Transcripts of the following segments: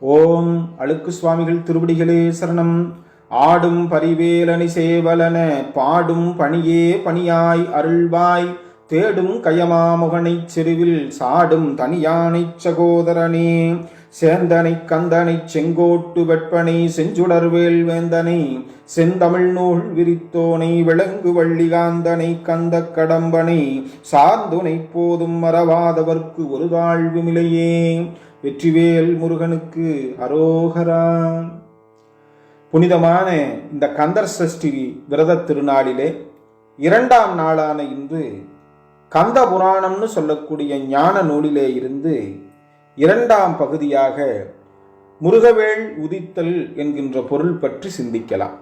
ஓம் அழுக்கு சுவாமிகள் திருவடிகளே சரணம். ஆடும் பரிவேலனி சேவலன பாடும் பணியே பணியாய் அருள்வாய். தேடும் கயமாமுகனைச் செருவில் சாடும் தனியானைச் சகோதரனே. சேந்தனை கந்தனை செங்கோட்டு வெட்பனை செஞ்சுடர்வேல் வேந்தனை செந்தமிழ் நூல் விரித்தோனை விளங்கு வள்ளிகாந்தனை கந்த கடம்பனை. சார்ந்துனை போதும் மறவாதவர்க்கு ஒரு தாழ்வுமில்லையே வெற்றிவேல் முருகனுக்கு அரோகரா. புனிதமான இந்த கந்தர் சஷ்டி விரத திருநாளிலே இரண்டாம் நாளான இன்று கந்த புராணம்னு சொல்லக்கூடிய ஞான நூலிலே இருந்து இரண்டாம் பகுதியாக முருகவேள் உதித்தல் என்கின்ற பொருள் பற்றி சிந்திக்கலாம்.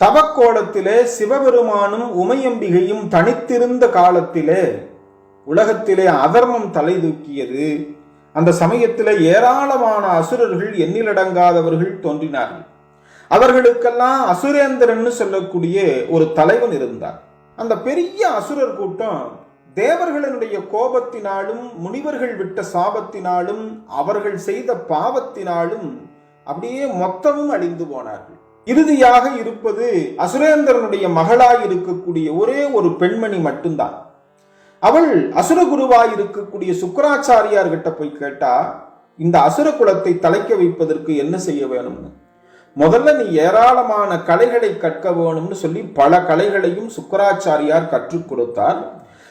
தவக்கோலத்திலே சிவபெருமானும் உமையம்பிகையும் தனித்திருந்த காலத்திலே உலகத்திலே அதர்மம் தலை தூக்கியது. அந்த சமயத்தில் ஏராளமான அசுரர்கள் எண்ணிலடங்காதவர்கள் தோன்றினார்கள். அவர்களுக்கெல்லாம் அசுரேந்திரன் சொல்லக்கூடிய ஒரு தலைவன் இருந்தார் அந்த பெரிய அசுரர் கூட்டம் தேவர்களினுடைய கோபத்தினாலும் முனிவர்கள் விட்ட சாபத்தினாலும் அவர்கள் செய்த பாவத்தினாலும் அப்படியே மொத்தமும் அழிந்து போனார்கள். இறுதியாக இருப்பது அசுரேந்திரனுடைய மகளாய் இருக்கக்கூடிய ஒரே ஒரு பெண்மணி மட்டும்தான். அவள் அசுரகுருவாய் இருக்கக்கூடிய சுக்கராச்சாரியார் கிட்ட போய் கேட்டா இந்த அசுர குலத்தை தலைக்க வைப்பதற்கு என்ன செய்ய வேணும்னு? முதல்ல நீ ஏராளமான கலைகளை கற்க வேணும்னு சொல்லி பல கலைகளையும் சுக்கராச்சாரியார் கற்றுக் கொடுத்தார்.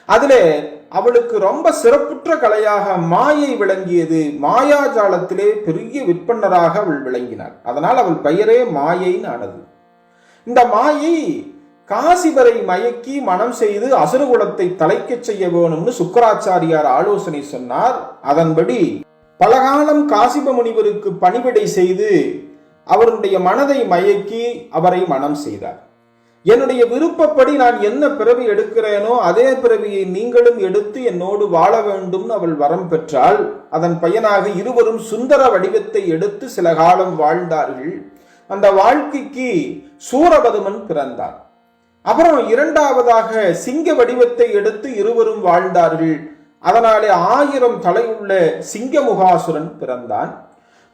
அதிலே அவளுக்கு ரொம்ப சிறப்புற்ற கலையாக மாயை விளங்கியது மாயாஜாலத்திலே பெரிய விற்பனராக அவள் விளங்கினாள். அதனால் அவள் பெயரே மாயைன்னு ஆனது. இந்த மாயை காசிபரை மயக்கி மனம் செய்து அசுரகுலத்தை தலைக்கச் செய்ய வேணும்னு சுக்கராச்சாரியார் ஆலோசனை சொன்னார். அதன்படி பலகாலம் காசிப முனிவருக்கு பணிவிடை செய்து அவருடைய மனதை மயக்கி அவரை மனம் செய்தார். என்னுடைய விருப்பப்படி நான் என்ன பிறவி எடுக்கிறேனோ அதே பிறவியை நீங்களும் எடுத்து என்னோடு வாழ வேண்டும்னு அவள் வரம் பெற்றால் அதன் பயனாக இருவரும் சுந்தர வடிவத்தை எடுத்து சில காலம் வாழ்ந்தார்கள். அந்த வாழ்க்கைக்கு சூரபதுமன் பிறந்தார். அப்புறம் இரண்டாவதாக சிங்க வடிவத்தை எடுத்து இருவரும் வாழ்ந்தார்கள். அதனாலே ஆயிரம் தலையுள்ள சிங்கமுகாசுரன் பிறந்தான்.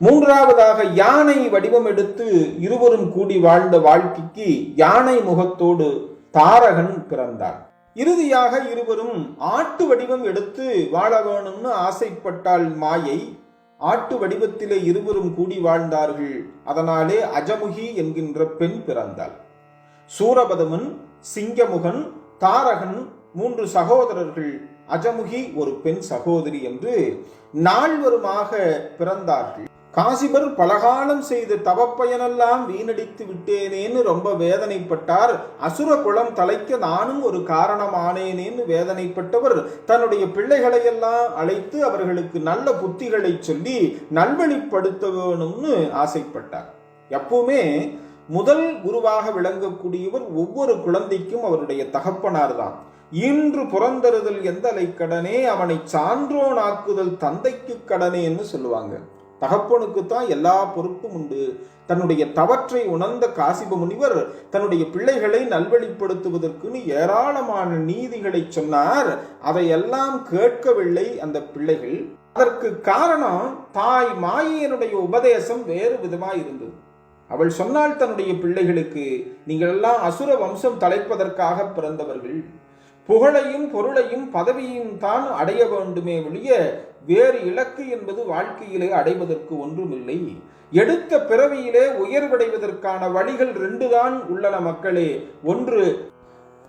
மூன்றாவதாக யானை வடிவம் எடுத்து இருவரும் கூடி வாழ்ந்த வாழ்க்கைக்கு யானை முகத்தோடு தாரகன் பிறந்தான். இறுதியாக இருவரும் ஆட்டு வடிவம் எடுத்து வாழ வேணும்னு ஆசைப்பட்டாள் மாயை ஆட்டு வடிவத்திலே இருவரும் கூடி வாழ்ந்தார்கள். அதனாலே அஜமுகி என்கின்ற பெண் பிறந்தாள். சூரபதமன் சிங்கமுகன் தாரகன் மூன்று சகோதரர்கள். அஜமுகி ஒரு பெண் சகோதரி என்று நால்வருமாக பிறந்தார்கள். காசிபர் பலகாலம் செய்த தவப்பயனெல்லாம் வீணடித்து விட்டேனேன்னு ரொம்ப வேதனைப்பட்டார். அசுர குளம் தலைக்க நானும் ஒரு காரணமானேனேன்னு வேதனைப்பட்டவர் தன்னுடைய பிள்ளைகளையெல்லாம் அழைத்து அவர்களுக்கு நல்ல புத்திகளை சொல்லி நல்வழிப்படுத்த வேணும்னு ஆசைப்பட்டார். எப்பவுமே முதல் குருவாக விளங்கக்கூடியவர் ஒவ்வொரு குழந்தைக்கும் அவருடைய தகப்பனார் தான் இன்று புறந்தருதல் எந்தலை கடனே அவனை சான்றோனாக்குதல் தந்தைக்கு கடனேன்னு சொல்லுவாங்க. தகப்பனுக்குத்தான் எல்லா பொறுப்பும் உண்டு. தன்னுடைய தவற்றை உணர்ந்த காசிப முனிவர் தன்னுடைய பிள்ளைகளை நல்வழிப்படுத்துவதற்குன்னு ஏராளமான நீதிகளை சொன்னார். அதையெல்லாம் கேட்கவில்லை அந்த பிள்ளைகள். அதற்கு காரணம் தாய் மாயையனுடைய உபதேசம் வேறு விதமாக இருந்தது அவள் சொன்னால் தன்னுடைய பிள்ளைகளுக்கு நீங்கள் எல்லாம் அசுர வம்சம் தலைப்பதற்காக பிறந்தவர்கள். புகழையும் பொருளையும் பதவியும் தான் அடைய வேண்டுமே ஒழிய வேறு இலக்கு என்பது வாழ்க்கையிலே அடைவதற்கு ஒன்றுமில்லை. எடுத்த பிறவியிலே உயர்வடைவதற்கான வழிகள் ரெண்டு தான் உள்ளன மக்களே. ஒன்று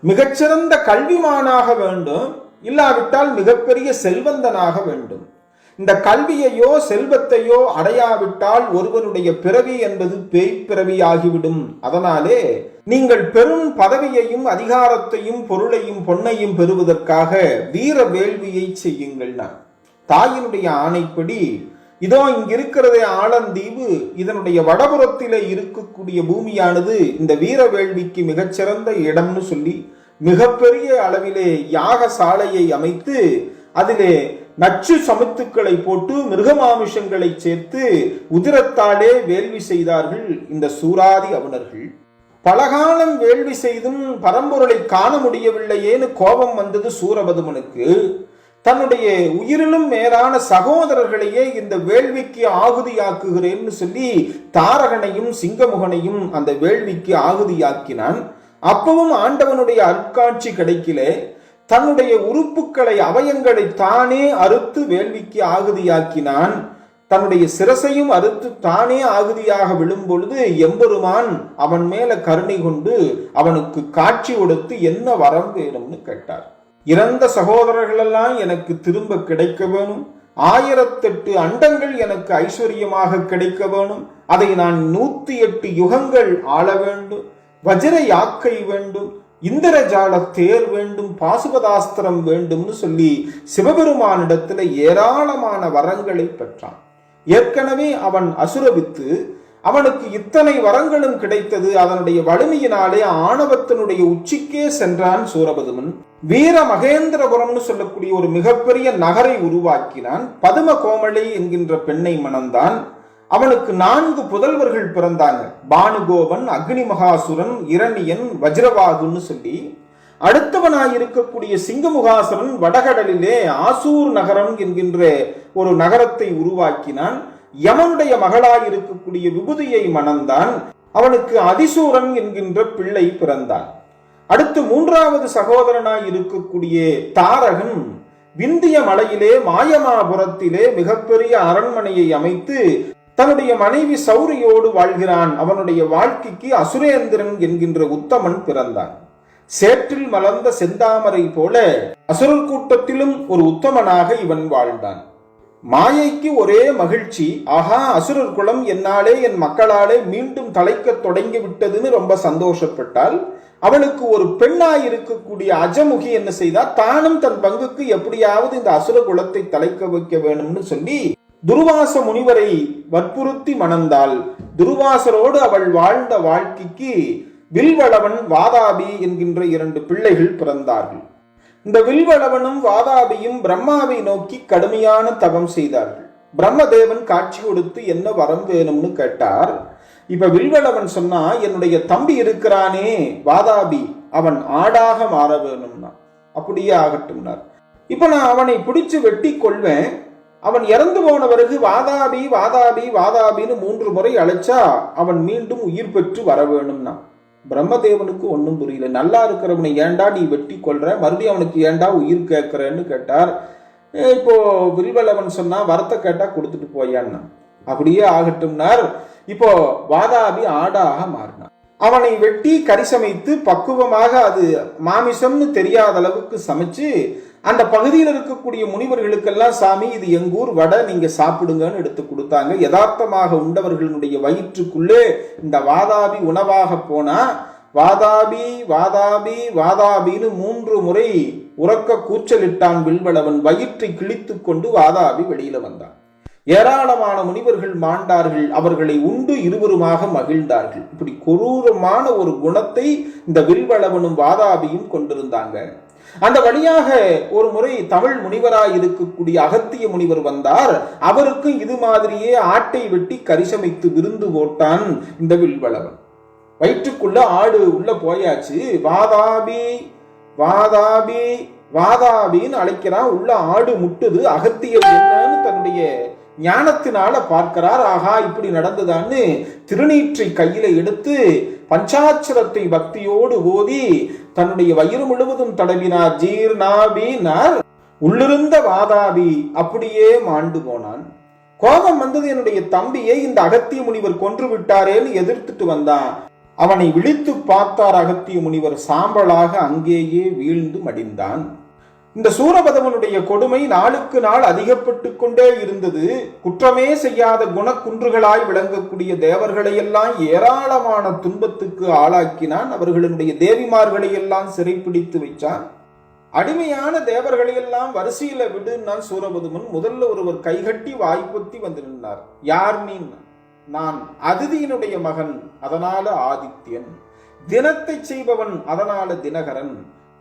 மிகச்சிறந்த கல்விமானாக வேண்டும். இல்லாவிட்டால் மிகப்பெரிய செல்வந்தனாக வேண்டும். இந்த கல்வியையோ செல்வத்தையோ அடையாவிட்டால் ஒருவனுடைய பிறவி என்பது பேய் பிறவி ஆகிவிடும் அதனாலே நீங்கள் பெரும் பதவியையும் அதிகாரத்தையும் பொருளையும் பொன்னையும் பெறுவதற்காக வீர வேள்வியை செய்யுங்கள் நான். தாயினுடைய ஆணைப்படி இதோ இங்கிருக்கிறதே ஆலந்தீவு இதனுடைய வடபுறத்திலே இருக்கக்கூடிய பூமியானது இந்த வீர வேள்விக்கு மிகச்சிறந்த இடம்னு சொல்லி மிகப்பெரிய அளவிலே யாக சாலையை அமைத்து அதிலே நச்சு சமத்துக்களை போட்டு மிருகமாமிஷங்களை சேர்த்து உதிரத்தாலே வேள்வி செய்தார்கள் இந்த சூராதி அவனர்கள். பலகாலம் வேள்வி செய்தும் பரம்பொருளை காண முடியவில்லையேன்னு கோபம் வந்தது சூரபதுமனுக்கு. தன்னுடைய உயிரிலும் மேலான சகோதரர்களையே இந்த வேள்விக்கு ஆகுதியாக்குகிறேன்னு சொல்லி தாரகனையும் சிங்கமுகனையும் அந்த வேள்விக்கு ஆகுதியாக்கினான். அப்பவும் ஆண்டவனுடைய அற்காட்சி கிடைக்கல தன்னுடைய உறுப்புகளை அவயங்களை தானே அறுத்து வேள்விக்கு ஆகுதியாக்கினான். தன்னுடைய சிரசையும் அறுத்து தானே ஆகுதியாக விழும்பொழுது எம்பெருமான் அவன் மேல கருணை கொண்டு அவனுக்கு காட்சி கொடுத்து என்ன வரம் வேணும்னு கேட்டார். இறந்த சகோதரர்களெல்லாம் எனக்கு திரும்ப கிடைக்க வேணும். ஆயிரத்தெட்டு அண்டங்கள் எனக்கு ஐஸ்வர்யமாக கிடைக்க வேணும். அதை நான் நூத்தி எட்டு யுகங்கள் ஆள வேண்டும். வஜ்ர யாக்கை வேண்டும். இந்திரஜால தேர் வேண்டும் பாசுபதாஸ்திரம் வேண்டும்னு சொல்லி சிவபெருமானிடத்துல ஏராளமான வரங்களை பெற்றான். ஏற்கனவே அவன் அசுரவித்து அவனுக்கு இத்தனை வரங்களும் கிடைத்தது அதனுடைய வலிமையினாலே ஆணவத்தினுடைய உச்சிக்கே சென்றான் சூரபதுமன். வீர மகேந்திரபுரம்னு சொல்லக்கூடிய ஒரு மிகப்பெரிய நகரை உருவாக்கினான். பதும கோமளி என்கின்ற பெண்ணை மணந்தான். அவனுக்கு நான்கு புதல்வர்கள் பிறந்தாங்க. பானுகோபன் அக்னி மகாசுரன் இரணியன் வஜ்ரவாகுன்னு சொல்லி அடுத்தவனாய் இருக்கக்கூடிய சிங்கமுகாசுரன் வடகடலிலே ஆசூர் நகரம் என்கின்ற ஒரு நகரத்தை உருவாக்கினான். யமனுடைய மகளாய் இருக்கக்கூடிய விபுதியை மணந்தான். அவனுக்கு அதிசூரன் என்கின்ற பிள்ளை பிறந்தான். அடுத்து மூன்றாவது சகோதரனாய் இருக்கக்கூடிய தாரகன் விந்திய மலையிலே மாயமாபுரத்திலே மிகப்பெரிய அரண்மனையை அமைத்து தன்னுடைய மனைவி சௌரியோடு வாழ்கிறான். அவனுடைய வாழ்க்கைக்கு அசுரேந்திரன் என்கின்ற உத்தமன் பிறந்தான். சேற்றில் மலர்ந்த செந்தாமரை போல அசுரர் கூட்டத்திலும் ஒரு உத்தமனாக இவன் வாழ்ந்தான். மாயைக்கு ஒரே மகிழ்ச்சி ஆஹா அசுரர் குலம் என்னாலே என் மக்களாலே மீண்டும் தலைக்க தொடங்கி விட்டதுன்னு ரொம்ப சந்தோஷப்பட்டால் அவளுக்கு ஒரு பெண்ணாய் இருக்கக்கூடிய அஜமுகி என்ன செய்தா தானும் தன் பங்குக்கு எப்படியாவது இந்த அசுர குலத்தை தலைக்க வைக்க வேணும்னு சொல்லி துருவாச முனிவரை வற்புறுத்தி மணந்தாள். துருவாசரோடு அவள் வாழ்ந்த வாழ்க்கைக்கு வில்வளவன் வாதாபி என்கின்ற இரண்டு பிள்ளைகள் பிறந்தார்கள். இந்த வில்வளவனும் வாதாபியும் பிரம்மாவை நோக்கி கடுமையான தவம் செய்தார்கள். பிரம்மதேவன் காட்சி கொடுத்து என்ன வரம் வேணும்னு கேட்டார். இப்ப வில்வளவன் சொன்னா என்னுடைய தம்பி இருக்கிறானே வாதாபி அவன் ஆடாக மாற வேணும்னா. அப்படியே ஆகட்டும்னார். இப்ப நான் அவனை பிடிச்சு வெட்டி கொள்வேன். அவன் இறந்து போன பிறகு வாதாபி வாதாபி வாதாபின்னு மூன்று முறை அழைச்சா அவன் மீண்டும் உயிர் பெற்று வர வேணும்னா. பிரம்மதேவனுக்கு ஒன்றும் புரியல. நல்லா இருக்கிறவனை ஏன்டா நீ வெட்டி கொள்ற மறுபடியும் அவனுக்கு ஏண்டா உயிர் கேட்கிறேன்னு கேட்டார். இப்போ வில்வலவன் சொன்னா வரத்தை கேட்டா கொடுத்துட்டு போயான்னா. அப்படியே ஆகட்டும்னார். இப்போ வாதாபி ஆடாக மாறினான் அவனை வெட்டி கரிசமைத்து பக்குவமாக அது மாமிசம்னு தெரியாத அளவுக்கு சமைச்சு அந்த பகுதியில் இருக்கக்கூடிய முனிவர்களுக்கெல்லாம் சாமி இது எங்கூர் வடை நீங்கள் சாப்பிடுங்கன்னு எடுத்து கொடுத்தாங்க. யதார்த்தமாக உண்டவர்களுடைய வயிற்றுக்குள்ளே இந்த வாதாபி உணவாக போனா வாதாபி வாதாபி வாதாபின்னு மூன்று முறை உறக்க கூச்சலிட்டான் வில்வளவன். வயிற்றை கிழித்து கொண்டு வாதாபி வெளியில வந்தான். ஏராளமான முனிவர்கள் மாண்டார்கள். அவர்களை உண்டு இருவருமாக மகிழ்ந்தார்கள். இப்படி கொரூரமான ஒரு குணத்தை இந்த வில்வளவனும் வாதாபியும் கொண்டிருந்தாங்க. அந்த வழியாக ஒரு முறை தமிழ் முனிவராய் இருக்கக்கூடிய அகத்திய முனிவர் வந்தார். அவருக்கும் இது மாதிரியே ஆட்டை வெட்டி கரிசமைத்து விருந்து போட்டான் இந்த வில்வளவன். வயிற்றுக்குள்ள ஆடு உள்ள போயாச்சு. வாதாபி வாதாபி வாதாபின்னு அழைக்கிறான். உள்ள ஆடு முட்டுது. அகத்தியர் என்னன்னு தன்னுடைய ஞானத்தினால பார்க்கிறார் ஆகா இப்படி நடந்ததான்னு திருநீற்றை கையில எடுத்து பஞ்சாட்சரத்தை பக்தியோடு ஓதி தன்னுடைய வயிறு முழுவதும் தடவினார். ஜீர்ணாபினார். உள்ளிருந்த வாதாபி அப்படியே மாண்டு போனான். கோபம் வந்தது என்னுடைய தம்பியை இந்த அகத்திய முனிவர் கொன்று விட்டாரேன்னு எதிர்த்துட்டு வந்தான். அவனை விழித்து பார்த்தார் அகத்திய முனிவர். சாம்பலாக அங்கேயே வீழ்ந்து மடிந்தான். இந்த சூரபதவனுடைய கொடுமை நாளுக்கு நாள் அதிகப்பட்டு கொண்டே இருந்தது. குற்றமே செய்யாத குணக்குன்றுகளாய் விளங்கக்கூடிய தேவர்களையெல்லாம் ஏராளமான துன்பத்துக்கு ஆளாக்கினான். அவர்களுடைய தேவிமார்களையெல்லாம் சிறைப்பிடித்து வைச்சான் அடிமையான தேவர்களையெல்லாம் வரிசையில விடுன்னான் சூரபதுமன் முதல்ல ஒருவர் கைகட்டி வாய்ப்பொத்தி வந்து நின்றார். யார் நீ? நான் அதிதியினுடைய மகன் அதனால ஆதித்யன். தினத்தை செய்பவன் அதனால தினகரன்.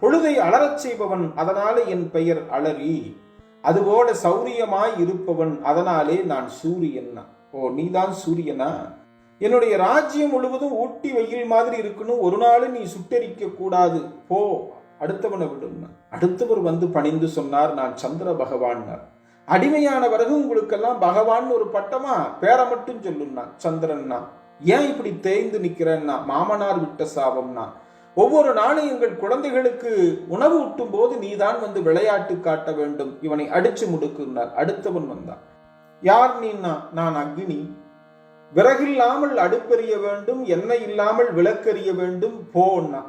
பொழுதை அலறச் செய்பவன் அதனாலே என் பெயர் அலறி. அதுபோல சௌரியமாய் இருப்பவன் அதனாலே நான் சூரியன் ஓ நீதான் சூரியனா? என்னுடைய ராஜ்யம் முழுவதும் ஊட்டி வெயில் மாதிரி இருக்கணும் ஒரு நாள் நீ சுட்டரிக்க கூடாது. போ அடுத்தவனை விடுன்னா அடுத்தவர் வந்து பணிந்து சொன்னார் நான் சந்திர பகவான்னார். அடிமையான பிறகு உங்களுக்கெல்லாம் பகவான் ஒரு பட்டமா? பேரை மட்டும் சொல்லுன்னா சந்திரன்னா. ஏன் இப்படி தேய்ந்து நிக்கிறேன்னா? மாமனார் விட்ட சாபம்னா. ஒவ்வொரு நாளும் எங்கள் குழந்தைகளுக்கு உணவு ஊட்டும் போது நீதான் வந்து விளையாட்டு காட்ட வேண்டும். இவனை அடிச்சு முடுக்குனார் அடுத்தவன் வந்தான். யார் நீன்னா? நான் அக்னி. விறகில்லாமல் அடுப்பெறிய வேண்டும். எண்ணெய் இல்லாமல் விளக்கெறிய வேண்டும். போன்னா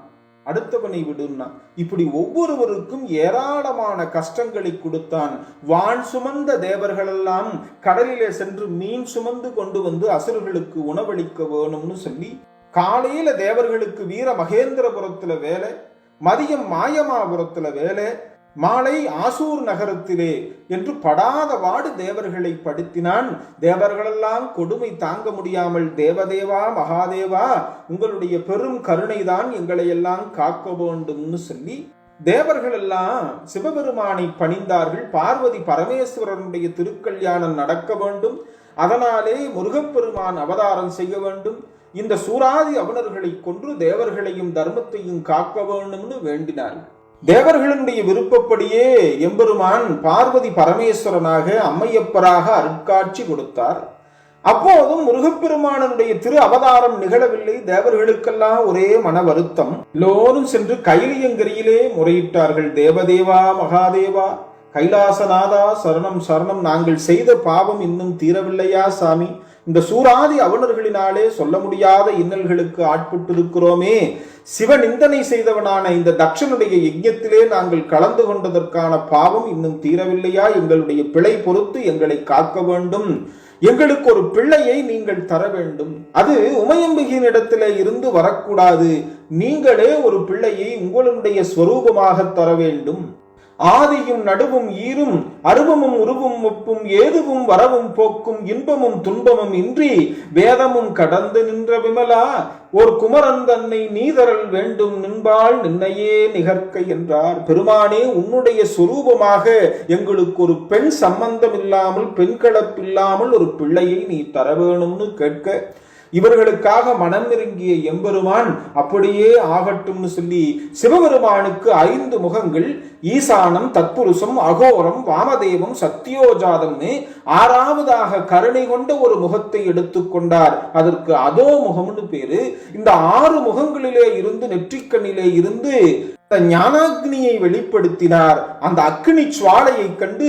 அடுத்தவனை விடுன்னா இப்படி ஒவ்வொருவருக்கும் ஏராளமான கஷ்டங்களை கொடுத்தான். வான் சுமந்த தேவர்களெல்லாம் கடலிலே சென்று மீன் சுமந்து கொண்டு வந்து அசுரர்களுக்கு உணவளிக்க வேணும்னு சொல்லி காலையில தேவர்களுக்கு வீர மகேந்திரபுரத்துல வேலை மதியம் மாயமாபுரத்துல வேலை மாலை ஆசூர் நகரத்திலே என்று படாத வாடு தேவர்களை படுத்தினான். தேவர்களெல்லாம் கொடுமை தாங்க முடியாமல் தேவதேவா மகாதேவா உங்களுடைய பெரும் கருணைதான் எங்களை எல்லாம் காக்க வேண்டும்னு சொல்லி தேவர்கள் எல்லாம் சிவபெருமானை பணிந்தார்கள். பார்வதி பரமேஸ்வரனுடைய திருக்கல்யாணம் நடக்க வேண்டும். அதனாலே முருகப்பெருமான் அவதாரம் செய்ய வேண்டும். இந்த சூராதி அவனர்களை கொன்று தேவர்களையும் தர்மத்தையும் காக்க வேண்டும்னு வேண்டினார்கள் தேவர்களுடைய விருப்பப்படியே எம்பெருமான் பார்வதி பரமேஸ்வரனாக அம்மையப்பராக அருட்காட்சி கொடுத்தார். அப்போதும் முருகப்பெருமானனுடைய திரு அவதாரம் நிகழவில்லை. தேவர்களுக்கெல்லாம் ஒரே மன வருத்தம். எல்லோரும் சென்று கைலியங்கரியிலே முறையிட்டார்கள். தேவதேவா மகாதேவா கைலாசநாதா சரணம் சரணம். நாங்கள் செய்த பாவம் இன்னும் தீரவில்லையா சாமி? இந்த சூராதி அவனர்களினாலே சொல்ல முடியாத இன்னல்களுக்கு ஆட்பட்டிருக்கிறோமே. சிவநிந்தனை செய்தவனான இந்த தக்ஷனுடைய யஜ்யத்திலே நாங்கள் கலந்து கொண்டதற்கான பாவம் இன்னும் தீரவில்லையா? எங்களுடைய பிழை பொறுத்து எங்களை காக்க வேண்டும். எங்களுக்கு ஒரு பிள்ளையை நீங்கள் தர வேண்டும். அது உமையம்பிகையினிடத்திலே இருந்து வரக்கூடாது. நீங்களே ஒரு பிள்ளையை உங்களுடைய ஸ்வரூபமாக தர வேண்டும். ஆதியும் நடுவும் ஈரும் அருவமும் உருவும் ஒப்பும் ஏதுவும் வரவும் போக்கும் இன்பமும் துன்பமும் இன்றி வேதமும் கடந்து நின்ற விமலா. ஓர் குமரன் தன்னை நீதரல் வேண்டும் நின்பாள் நின்னையே நிகர்க்க என்றார். பெருமானே உன்னுடைய சுரூபமாக எங்களுக்கு ஒரு பெண் சம்பந்தம் இல்லாமல் பெண் கலப்பில்லாமல் ஒரு பிள்ளையை நீ தர வேணும்னு கேட்க இவர்களுக்காக மனம் நெருங்கிய எம்பெருமான் அப்படியே ஆகட்டும்னு சொல்லி சிவபெருமானுக்கு ஐந்து முகங்கள் ஈசானம் தத்புருஷம் அகோரம் வாமதேவம் சத்தியோஜாதம்னு ஆறாவதாக கருணை கொண்ட ஒரு முகத்தை எடுத்துக்கொண்டார் அதற்கு அதோ முகம்னு பேரு. இந்த ஆறு முகங்களிலே இருந்து நெற்றிக்கண்ணிலே இருந்து ஞானாக்னியை வெளிப்படுத்தினார். அந்த அக்னி சுவாலையை கண்டு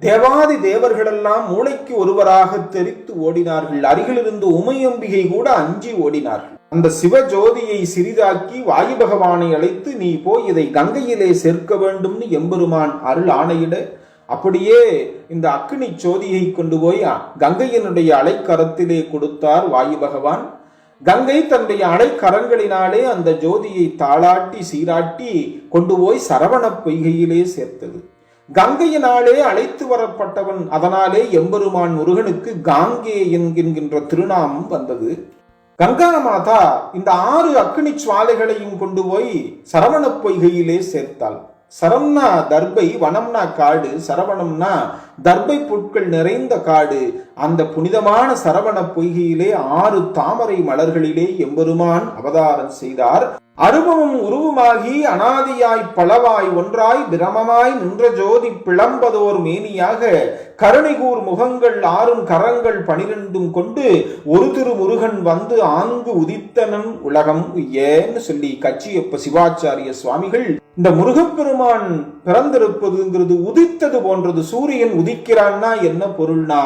தேவாதி தேவர்களெல்லாம் மூளைக்கு ஒருவராக தெரித்து ஓடினார்கள். அருகிலிருந்து உமையம்பிகை கூட அஞ்சி ஓடினார்கள். அந்த சிவஜோதியை சிறிதாக்கி வாயு பகவானை அழைத்து நீ போய் இதை கங்கையிலே சேர்க்க வேண்டும்னு எம்பெருமான் அருள் ஆணையிட. அப்படியே இந்த அக்னி ஜோதியை கொண்டு போய் கங்கையினுடைய அலைக்கரத்திலே கொடுத்தார் வாயு பகவான். கங்கை தன்னுடைய அடைக்கரங்களினாலே அந்த ஜோதியை தாளாட்டி சீராட்டி கொண்டு போய் சரவண பொய்கையிலே சேர்த்தது. கங்கையினாலே அழைத்து வரப்பட்டவன் அதனாலே எம்பெருமான் முருகனுக்கு காங்கே என்கின்ற திருநாமம் வந்தது. கங்கா மாதா இந்த ஆறு அக்னி சுவாலைகளையும் கொண்டு போய் சரவண பொய்கையிலே சேர்த்தாள். சரம்னா தர்பை வனம்னா காடு சரவணம்னா தர்பை புட்கள் நிறைந்த காடு. அந்த புனிதமான சரவண பொய்கையிலே ஆறு தாமரை மலர்களிலே எம்பெருமான் அவதாரம் செய்தார். அருவமும் உருவமாகி அனாதியாய் பலவாய் ஒன்றாய் பிரமமாய் நின்ற ஜோதி பிளம்பதோர் மேனியாக கருணைகூர் முகங்கள் ஆறும் கரங்கள் பனிரெண்டும் கொண்டு ஒரு திரு முருகன் வந்து ஆங்கு உதித்தனன் உலகம் ஏன்னு சொல்லி கச்சியப்ப சிவாச்சாரிய சுவாமிகள் இந்த முருகப்பெருமான் பிறந்திருப்பதுங்கிறது உதித்தது போன்றது. சூரியன் உதிக்கிறான்னா என்ன பொருள்னா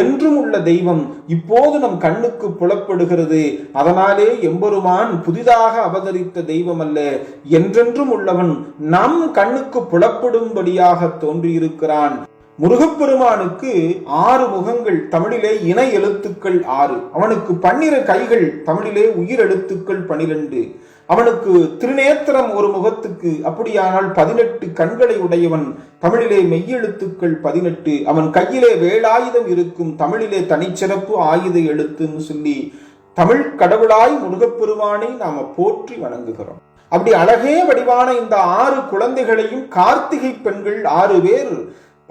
என்றும் உள்ள தெய்வம் இப்போது நம் கண்ணுக்கு புலப்படுகிறது. அதனாலே எம்பெருமான் புதிதாக அவதரித்த தெய்வம் அல்ல என்றென்றும் உள்ளவன் நம் கண்ணுக்கு புலப்படும்படியாக தோன்றியிருக்கிறான். முருகப்பெருமானுக்கு ஆறு முகங்கள் தமிழிலே இணை எழுத்துக்கள் ஆறு. அவனுக்கு பன்னிரு கைகள் தமிழிலே உயிர் எழுத்துக்கள் பனிரெண்டு. அவனுக்கு திருநேத்திரம் ஒரு முகத்துக்கு அப்படியானால் பதினெட்டு கண்களை உடையவன் தமிழிலே மெய்யெழுத்துக்கள் பதினெட்டு. அவன் கையிலே வேலாயுதம் இருக்கும் தமிழிலே தனிச்சிறப்பு ஆயுத எழுத்துன்னு சொல்லி தமிழ் கடவுளாய் முருகப்பெருவானை நாம போற்றி வணங்குகிறோம். அப்படி அழகே வடிவான இந்த ஆறு குழந்தைகளையும் கார்த்திகை பெண்கள் ஆறு பேர்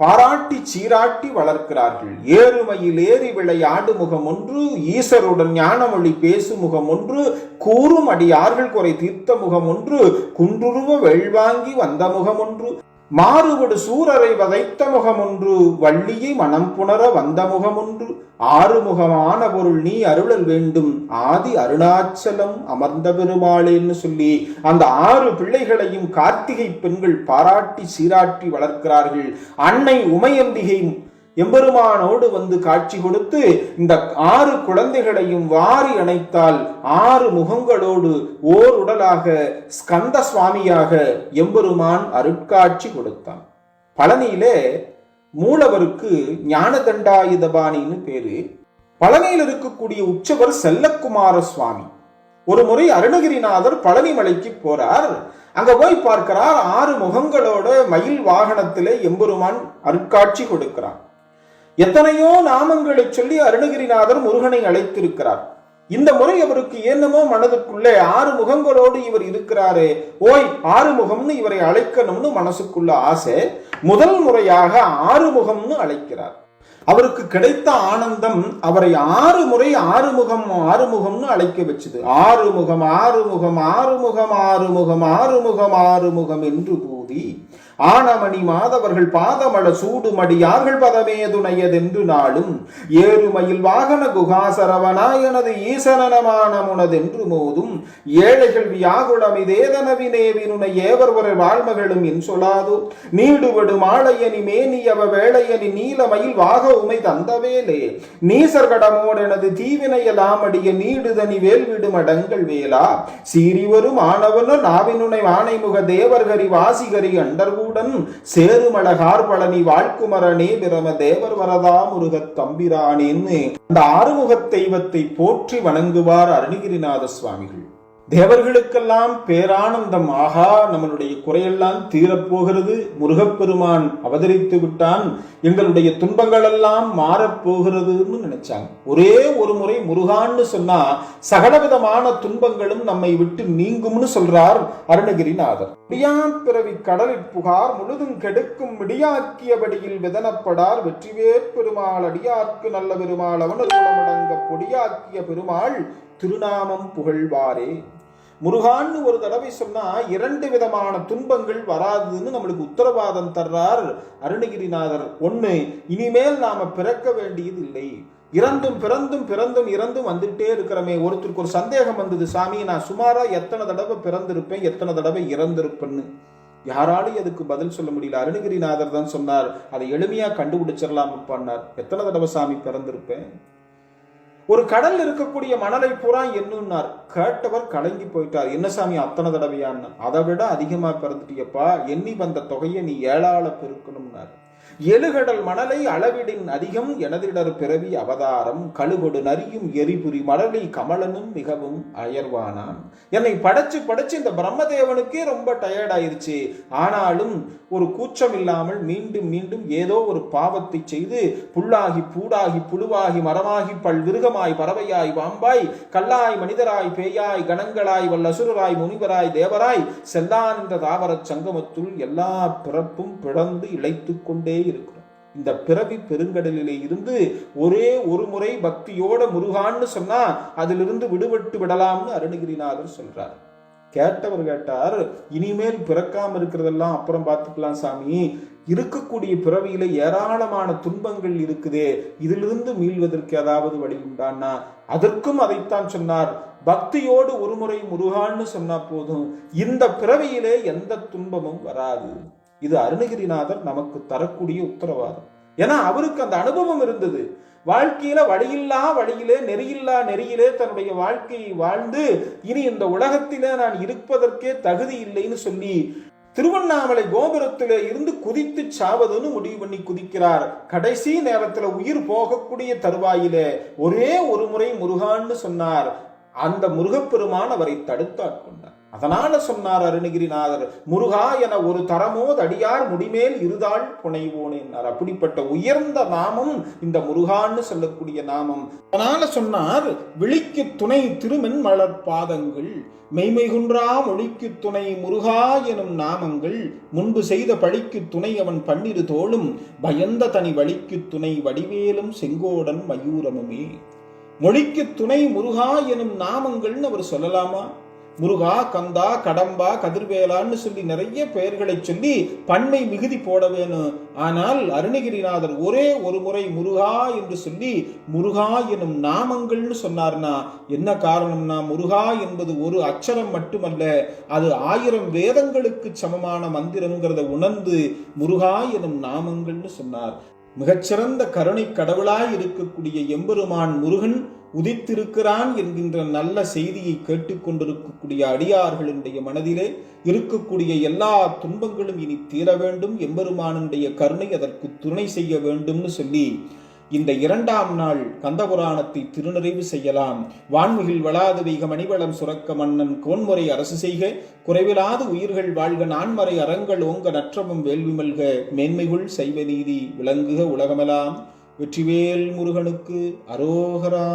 பாராட்டி சீராட்டி வளர்க்கிறார்கள். ஏறுமையில் ஏறி விளையாடு முகம் ஒன்று ஈசருடன் ஞானமொழி பேசு முகம் ஒன்று கூறும் அடியார்கள் குறை தீர்த்த முகம் ஒன்று குன்றுருவ வெள்வாங்கி வந்த முகம் ஒன்று. மாறுபடு சூரரை வதைத்த முகமொன்று வள்ளியை மனம் புணர வந்த முகமொன்று. ஆறுமுகமான பொருள் நீ அருளல் வேண்டும். ஆதி அருணாச்சலம் அமர்ந்த பெருமாளேன்னு சொல்லி அந்த ஆறு பிள்ளைகளையும் கார்த்திகை பெண்கள் பாராட்டி சீராட்டி வளர்க்கிறார்கள். அன்னை உமையம்பிகை எம்பெருமானோடு வந்து காட்சி கொடுத்து இந்த ஆறு குழந்தைகளையும் வாரி அணைத்தால் ஆறு முகங்களோடு ஓர் உடலாக ஸ்கந்த சுவாமியாக எம்பெருமான் அருட்காட்சி கொடுத்தான். பழனியிலே மூலவருக்கு ஞானதண்டாயுதபாணின்னு பேரு. பழனியில் இருக்கக்கூடிய உற்சவர் செல்லக்குமார சுவாமி ஒரு முறை அருணகிரிநாதர் பழனி மலைக்கு போறார். அங்க போய் பார்க்கிறார் ஆறு முகங்களோட மயில் வாகனத்திலே எம்பெருமான் அருட்காட்சி கொடுக்கிறார் எத்தனையோ நாமங்களை சொல்லி அருணகிரிநாதர் முருகனை அழைத்திருக்கிறார். இந்த முறை அவருக்கு என்னமோ மனதுக்குள்ளே ஆறு முகங்களோடு இவர் இருக்கிறாரே ஓய் ஆறு முகம்னு இவரை அழைக்கணும்னு மனசுக்குள்ள ஆசை முதல் முறையாக ஆறு முகம்னு அழைக்கிறார். அவருக்கு கிடைத்த ஆனந்தம் அவரை ஆறு முறை ஆறுமுகம் ஆறுமுகம்னு அழைக்க வச்சது. ஆறுமுகம் ஆறுமுகம் ஆறுமுகம் ஆறுமுகம் ஆறுமுகம் ஆறுமுகம் என்று கூறி ஆனமணி மாதவர்கள் பாதமள சூடுமடியார்கள் பதமே துணையதென்று நாளும் ஏறுமயில் வாகன குகாசரவனாயனது ஈசனமானமுனதென்று மோதும் ஏழைகள் வியாகுளமிதேதனவினேவினுனை ஏவர்வர வாழ்மகளும் இன் சொல்லாதோ நீடுபடும் ஆளையனி மேனியவ வேளையனி நீலமயில் வாக உமை தந்தவேலே நீசர்கடமோடெனது தீவினையலாமடிய நீடுதனி வேல்விடும் அடங்கள் வேலா சீரிவரும் ஆனவனும் நாவினுனை வானைமுக தேவர்கரி வாசிகரி அண்டர்கூடன் சேருமழகார் பழனி வாழ்க்குமரனே பிரம தேவர் வரதா முருகத் தம்பிரானேன்னு. அந்த ஆறுமுகத் தெய்வத்தை போற்றி வணங்குவார் அருணகிரிநாத சுவாமிகள். தேவர்களுக்கெல்லாம் பேரானந்தம். ஆகா நம்மளுடைய குறையெல்லாம் தீரப்போகிறது. முருகப்பெருமான் அவதரித்து விட்டான். எங்களுடைய துன்பங்கள் எல்லாம் மாறப்போகிறதுன்னு நினைச்சாங்க. ஒரே ஒரு முறை முருகான்னு சொன்னா சகலவிதமான துன்பங்களும் நம்மை விட்டு நீங்கும்னு சொல்றார் அருணகிரிநாதர். பிறவி கடலில் புகார் முழுதும் கெடுக்கும் விடியாக்கியபடியில் விதனப்படார். வெற்றிவேற் பெருமாள் அடியார்க்கு நல்ல பெருமாள் அவனது குளமடங்க பொடியாக்கிய பெருமாள் திருநாமம் புகழ்வாரே. முருகான்னு ஒரு தடவை சொன்னால் இரண்டு விதமான துன்பங்கள் வராதுன்னு நம்மளுக்கு உத்தரவாதம் தர்றார் அருணகிரிநாதர். ஒன்று இனிமேல் நாம் பிறக்க வேண்டியது இல்லை. இறந்தும் பிறந்தும் பிறந்தும் இறந்தும் வந்துட்டே இருக்கிறமே. ஒருத்தருக்கு ஒரு சந்தேகம் வந்தது சாமி நான் சுமாராக எத்தனை தடவை பிறந்திருப்பேன்? எத்தனை தடவை இறந்திருப்பேன்னு? யாராலையும் அதுக்கு பதில் சொல்ல முடியல. அருணகிரிநாதர் தான் சொன்னார் அதை எளிமையாக கண்டுபிடிச்சிடலாம் பண்ணார் எத்தனை தடவை சாமி பிறந்திருப்பேன்? ஒரு கடல் இருக்கக்கூடிய மணலை பூரா என்னன்னார் கேட்டவர் கலங்கி போயிட்டார். என்ன சாமி அத்தனை தடவையான்னு. அதை விட அதிகமாக பிறந்துட்டியப்பா. எண்ணி வந்த தொகையை நீ ஏழால பெருக்கணும்னார். எழுகடல் மணலை அளவிடின் அதிகம் எனதிடர் பிறவி அவதாரம் கழுகொடு நரியும் எரிபுரி மணலி கமலனும் மிகவும் அயர்வானான் என்னை படைச்சு படைச்சு இந்த பிரம்மதேவனுக்கே ரொம்ப டயர்ட் ஆயிருச்சு. ஆனாலும் ஒரு கூச்சம் இல்லாமல் மீண்டும் மீண்டும் ஏதோ ஒரு பாவத்தை செய்து புல்லாகி பூடாகி புழுவாகி மரமாகி பல் விருகமாய் பறவையாய் பாம்பாய் கல்லாய் மனிதராய் பேயாய் கணங்களாய் வல்லசுரராய் முனிவராய் தேவராய் செல்லான் தாவரச் சங்கமத்துள் எல்லா பிறப்பும் பிளந்து இழைத்து கொண்டே இருக்கிறோம். இந்த பிறவி பெருங்கடலிலே இருந்து ஒரே ஒரு முறை பக்தியோட முருகான்னு சொன்னா அதிலிருந்து விடுபட்டு விடலாம்னு அருணகிரிநாதர் சொல்றார். கேட்டவர் கேட்டார் இனிமேல் பிறக்காம இருக்கிறதெல்லாம் அப்புறம் பார்த்துக்கலாம் சாமி. இருக்கக்கூடிய பிறவியில ஏராளமான துன்பங்கள் இருக்குதே. இதிலிருந்து மீள்வதற்கு ஏதாவது வழி உண்டானா? அதற்கும் அதைத்தான் சொன்னார். பக்தியோடு ஒரு முறை முருகான்னு சொன்னா போதும். இந்த பிறவியிலே எந்த துன்பமும் வராது. இது அருணகிரிநாதர் நமக்கு தரக்கூடிய உத்தரவாதம். ஏன்னா அவருக்கு அந்த அனுபவம் இருந்தது. வாழ்க்கையில வழியில்லா வழியிலே நெறியில்லா நெறியிலே தன்னுடைய வாழ்க்கையை வாழ்ந்து இனி இந்த உலகத்திலே நான் இருப்பதற்கே தகுதி இல்லைன்னு சொல்லி திருவண்ணாமலை கோபுரத்திலே இருந்து குதித்து சாவதுன்னு முடிவு பண்ணி குதிக்கிறார். கடைசி நேரத்துல உயிர் போகக்கூடிய தருவாயிலே ஒரே ஒரு முறை முருகான்னு சொன்னார். அந்த முருகப்பெருமான் அவரை தடுத்தாட்கொண்டார் அதனால சொன்னார் அருணகிரிநாதர் முருகா என ஒரு தரமோ தடியார் முடிமேல் இருதாள் புனைவோன் என்னார் அப்படிப்பட்ட உயர்ந்த நாமம் இந்த முருகான்னு சொல்லக்கூடிய நாமம். அதனால சொன்னார் விழிக்கு துணை திருமென் மலர் பாதங்கள் மெய்மை குன்றா மொழிக்கு துணை முருகா எனும் நாமங்கள் முன்பு செய்த பழிக்கு துணை அவன் பன்னிரு தோளும் பயந்த தனி வழிக்கு துணை வடிவேலும் செங்கோடன் மயூரமுமே. மொழிக்கு துணை முருகா எனும் நாமங்கள்னு அவர் சொல்லலாமா? முருகா கந்தா கடம்பா கதிர்வேலான்னு சொல்லி நிறைய பெயர்களை சொல்லி பன்மை மிகுதி போட வேணும் ஆனால் அருணகிரிநாதர் ஒரே ஒரு முறை முருகா என்று சொல்லி முருகா எனும் நாமங்கள்னு சொன்னார்னா என்ன காரணம்னா முருகா என்பது ஒரு அச்சரம் மட்டுமல்ல அது ஆயிரம் வேதங்களுக்கு சமமான மந்திரங்கிறத உணர்ந்து முருகா எனும் நாமங்கள்னு சொன்னார். மிகச்சிறந்த கருணை கடவுளாய் இருக்கக்கூடிய எம்பெருமான் முருகன் உதித்திருக்கிறான் என்கின்ற நல்ல செய்தியை கேட்டுக்கொண்டிருக்கக்கூடிய அடியார்களுடைய மனதிலே இருக்கக்கூடிய எல்லா துன்பங்களும் இனி தீர வேண்டும் எம்பெருமானுடைய கருணை அதற்கு துணை செய்ய வேண்டும்னு சொல்லி இந்த இரண்டாம் நாள் கந்தபுராணத்தை திருநிறைவு செய்யலாம். வான்மிகில் வளாது வைக மணிவளம் சுரக்க மன்னன் கோன்முறை அரசு செய்க. குறைவிலாது உயிர்கள் வாழ்க நான்மறை அறங்கள் ஓங்க நற்றமும் வேள்வி மல்க. மேன்மைகுள் செய்வ நீதி விளங்குக உலகமெல்லாம் வெற்றிவேல் முருகனுக்கு அரோகரா.